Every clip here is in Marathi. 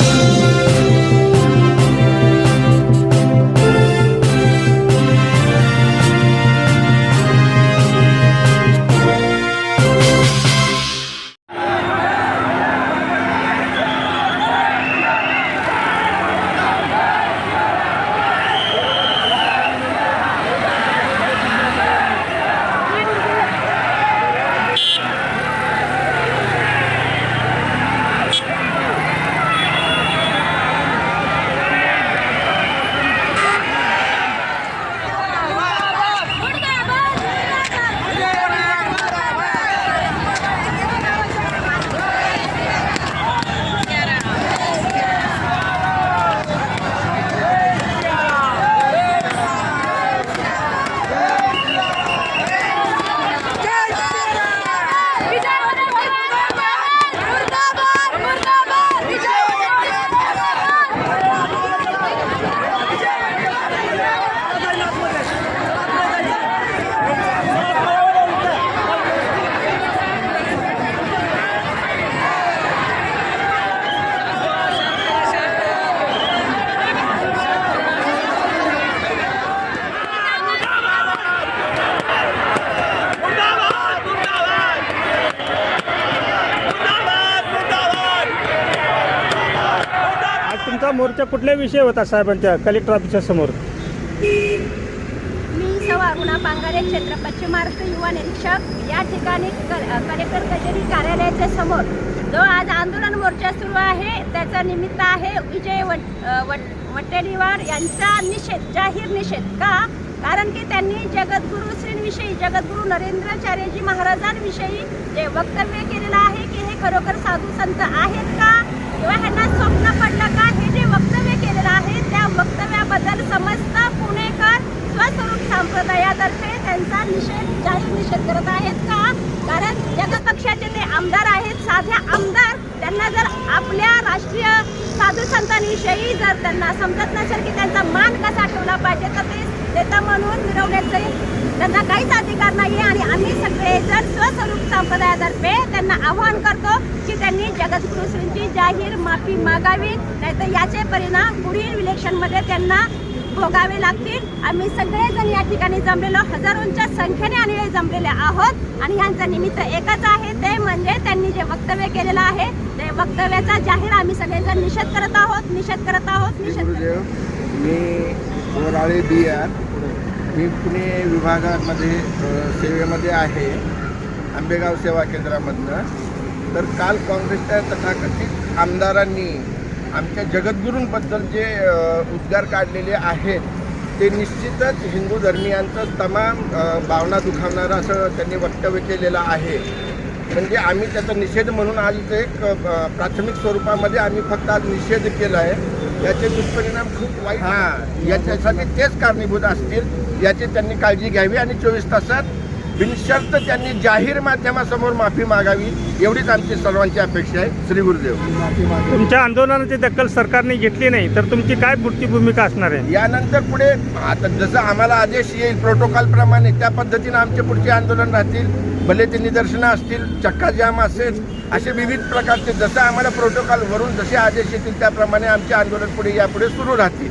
嗯。मोर्चा कुठल्या विषय होता साहेबांच्या कलेक्टर ऑफिसच्या समोर? मी सौ अरुणा पांगारे क्षेत्र पश्चिम महाराष्ट्र युवा निरीक्षक. या ठिकाणी कलेक्टर कचेरी कार्यालयाच्या समोर जो आज आंदोलन मोर्चा सुरू आहे त्याचा निमित्त आहे विजय वट वट यांचा निषेध जाहीर निषेध. का? कारण की त्यांनी जगद्गुरू श्रींविषयी जगद्गुरू नरेंद्राचार्यजी महाराजांविषयी जे वक्तव्य केलेलं आहे की हे खरोखर साधू संत आहेत का? किंवा ह्यांना स्वप्न पडलं का? हे केलेलं आहे. त्या वक्तव्याबद्दल समस्त पुणेकर स्वस्वरूप संप्रदायातर्फे त्यांचा निषेध जाहीर निषेध करत आहेत का? कारण जनता पक्षाचे ते आमदार आहेत साध्या आमदार त्यांना जर आपल्या राष्ट्रीय साधू संतांविषयी जर त्यांना समजत नसेल की त्यांचा मान कसा ठेवला पाहिजे तर ते नेता म्हणून मिरवण्याचे त्यांना काहीच अधिकार नाही आणि आम्ही सगळेजण स्वस्वरूप संप्रदायातर्फे त्यांना आवाहन करतो की त्यांनी जगद्गुरू श्रींची जाहीर माफी मागावी नाहीतर याचे परिणाम पुढील इलेक्शनमध्ये त्यांना भोगावे लागतील. आम्ही सगळेजण या ठिकाणी जमलेलो हजारोंच्या संख्येने आम्ही जमलेले आहोत. आणि यांचं निमित्त एकच आहे ते म्हणजे त्यांनी जे वक्तव्य केलेलं आहे ते वक्तव्याचा जाहीर आम्ही सगळेजण निषेध करत आहोत निषेध करत आहोत निषेध मी बोराळे पुणे विभागामध्ये सेवेमध्ये आहे. आंबेगाव सेवा केंद्रामधनं तर काल काँग्रेसच्या तथाकथित आमदारांनी आमच्या जगद्गुरूंबद्दल जे उद्गार काढलेले आहेत ते निश्चितच हिंदू धर्मियांचं तमाम भावना दुखावणारं असं त्यांनी वक्तव्य केलेलं आहे. म्हणजे आम्ही त्याचा निषेध म्हणून आज एक प्राथमिक स्वरूपामध्ये आम्ही फक्त आज निषेध केला आहे. याचे दुष्परिणाम खूप वाईट हां याच्यासाठी तेच कारणीभूत असतील याची त्यांनी काळजी घ्यावी आणि चोवीस तासात बिनशर्त त्यांनी जाहीर माध्यमासमोर माफी मागावी एवढीच आमची सर्वांची अपेक्षा आहे. श्री गुरुदेव. तुमच्या आंदोलनाची दखल सरकारने घेतली नाही तर तुमची काय पुढची भूमिका असणार आहे? यानंतर पुढे आता जसं आम्हाला आदेश येईल प्रोटोकॉल प्रमाणे त्या पद्धतीने आमचे पुढचे आंदोलन राहतील. भले ते निदर्शनं असतील चक्का जाम असेल असे विविध प्रकारचे जसं आम्हाला प्रोटोकॉल वरून जसे आदेश येतील त्याप्रमाणे आमचे आंदोलन पुढे यापुढे सुरू राहतील.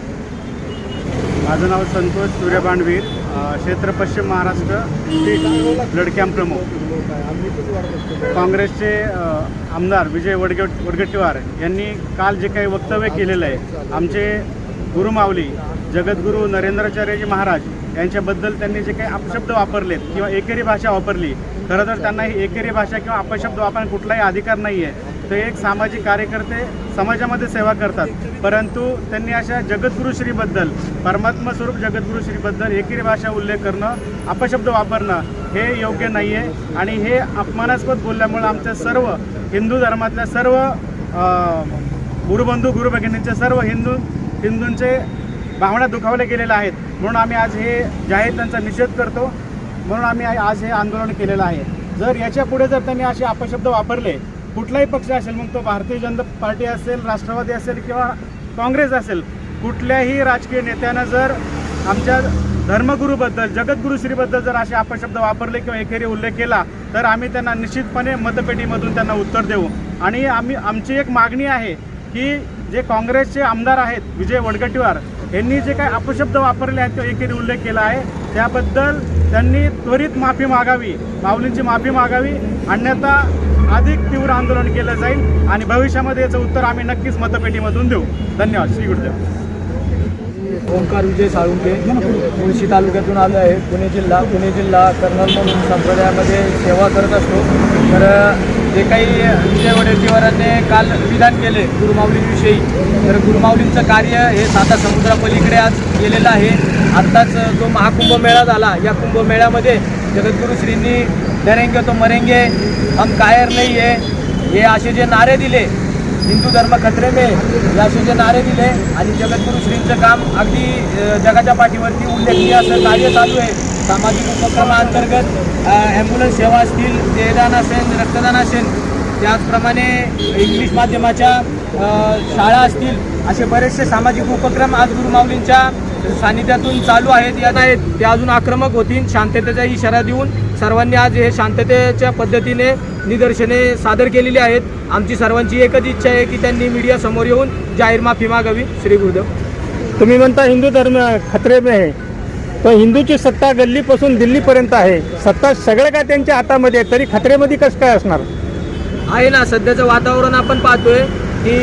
माझं नाव संतोष सूर्यबांडवीर अ, क्षेत्र पश्चिम महाराष्ट्र ब्लड कॅम्प प्रमुख. काँग्रेसचे आमदार विजय वडगे वडगट्टीवार यांनी काल जे काही वक्तव्य केलेलं आहे आमचे गुरुमावली जगद्गुरू नरेंद्राचार्यजी महाराज यांच्याबद्दल त्यांनी जे काही अपशब्द वापरलेत किंवा एकेरी भाषा वापरली खरं तर त्यांना ही एकेरी भाषा किंवा अपशब्द वापरण्याचा कुठलाही अधिकार नाही आहे ते एक सामाजिक कार्यकर्ते समाजामध्ये सेवा करतात. परंतु त्यांनी अशा जगद्गुरुश्रीबद्दल परमात्मा स्वरूप जगद्गुरुश्रीबद्दल एकेरी भाषा उल्लेख करणं अपशब्द वापरणं हे योग्य नाही आहे आणि हे अपमानास्पद बोलल्यामुळे आमच्या सर्व हिंदू धर्मातल्या सर्व गुरुबंधू गुरुभगिनींचे सर्व हिंदू हिंदूंचे भावना दुखावल्या गेलेल्या आहेत. म्हणून आम्ही आज हे जाहीर त्यांचा निषेध करतो. म्हणून आम्ही आज हे आंदोलन केलेलं आहे. जर याच्यापुढे जर त्यांनी असे अपशब्द वापरले कुठलाही पक्ष असेल मग तो भारतीय जनता पार्टी असेल राष्ट्रवादी असेल किंवा काँग्रेस असेल कुठल्याही राजकीय नेत्यानं जर आमच्या धर्मगुरूबद्दल जगद्गुरुश्रीबद्दल जर असे अपशब्द वापरले किंवा एकेरी उल्लेख केला तर आम्ही त्यांना निश्चितपणे मतपेटीमधून त्यांना उत्तर देऊ. आणि आम्ही आमची एक मागणी आहे की जे काँग्रेसचे आमदार आहेत विजय वडगटीवार यांनी जे काही अपशब्द वापरले आहेत तो एकेरी उल्लेख केला आहे त्याबद्दल त्यांनी त्वरित माफी मागावी माऊलींची माफी मागावी अन्यथा अधिक तीव्र आंदोलन केलं जाईल आणि भविष्यामध्ये याचं उत्तर आम्ही नक्कीच मतपेटीमधून देऊ. धन्यवाद. श्री गुरुदेव. ओंकार विजय साळुंके मुळशी तालुक्यातून आलो आहे पुणे जिल्हा. पुणे जिल्हा कर्नल म्हणून संप्रदायामध्ये सेवा करत असतो. तर जे काही विजय वडेट्टीवारांनी काल विधान केले गुरुमाऊलींविषयी तर गुरुमाऊलींचं कार्य हे साता समुद्रापलीकडे आज गेलेलं आहे. आत्ताच जो महाकुंभमेळा झाला या कुंभमेळ्यामध्ये जगद्गुरु श्रींनी डरेंगे तो मरेंगे हम कायर नाही आहे हे असे जे नारे दिले हिंदू धर्म खतरे मे या असे जे नारे दिले आणि जगद्गुरु श्रींचं काम अगदी जगाच्या पाठीवरती उल्लेखनीय असं कार्य चालू आहे. सामाजिक उपक्रमाअंतर्गत ॲम्ब्युलन्स सेवा असतील देहदान असेल रक्तदान असेल त्याचप्रमाणे इंग्लिश माध्यमाच्या शाळा असतील असे बरेचसे सामाजिक उपक्रम आज गुरुमाऊलींच्या सानिध्यातून चालू आहेत यात आहेत. ते अजून आक्रमक होतील. शांततेचा इशारा देऊन सर्वांनी आज हे शांततेच्या पद्धतीने निदर्शने सादर केलेली आहेत. आमची सर्वांची एकच इच्छा आहे की त्यांनी मीडिया समोर येऊन जाहीर माफी मागावी. श्री गुरुदेव. तुम्ही म्हणता हिंदू धर्म खतरे में आहे पण हिंदूची सत्ता गल्लीपासून दिल्लीपर्यंत आहे. सत्ता सगळं काय त्यांच्या हातामध्ये आहे तरी खतरेमध्ये कसं काय असणार? आहे ना सध्याचं वातावरण आपण पाहतोय की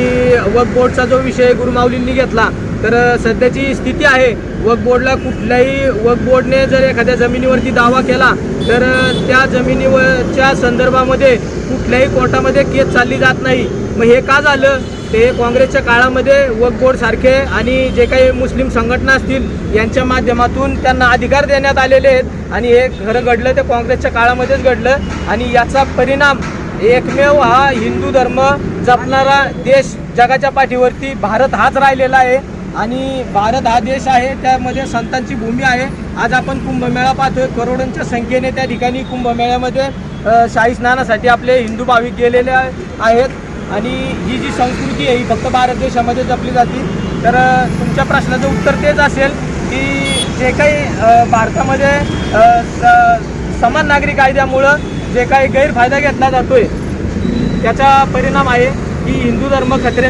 वक बोर्डचा जो विषय गुरुमाऊलींनी घेतला तर सध्याची स्थिती आहे वक बोर्डला कुठल्याही वक बोर्डने जर एखाद्या जमिनीवरती दावा केला तर त्या जमिनीवरच्या संदर्भामध्ये कुठल्याही कोर्टामध्ये केस चालली जात नाही. मग हे का झालं? ते काँग्रेसच्या काळामध्ये वक बोर्ड सारखे आणि जे काही मुस्लिम संघटना असतील यांच्या माध्यमातून त्यांना अधिकार देण्यात आलेले आहेत. आणि हे खरं घडलं ते काँग्रेसच्या काळामध्येच घडलं. आणि याचा परिणाम एकमेव हा हिंदू धर्म जपणारा देश जगाच्या पाठीवरती भारत हाच राहिलेला आहे. आणि भारत हा देश आहे त्यामध्ये संतांची भूमी आहे. आज आपण कुंभमेळा पाहतोय. करोडांच्या संख्येने त्या ठिकाणी कुंभमेळ्यामध्ये शाही स्नानासाठी आपले हिंदू भाविक गेलेले आहेत. आणि ही जी संस्कृती आहे ही फक्त भारत देशामध्ये जपली जाते. तर तुमच्या प्रश्नाचं उत्तर तेच असेल की जे काही भारतामध्ये स- समान नागरी कायद्यामुळं जे काही गैरफायदा घेतला जातोय त्याचा परिणाम आहे की हिंदू धर्म खतरे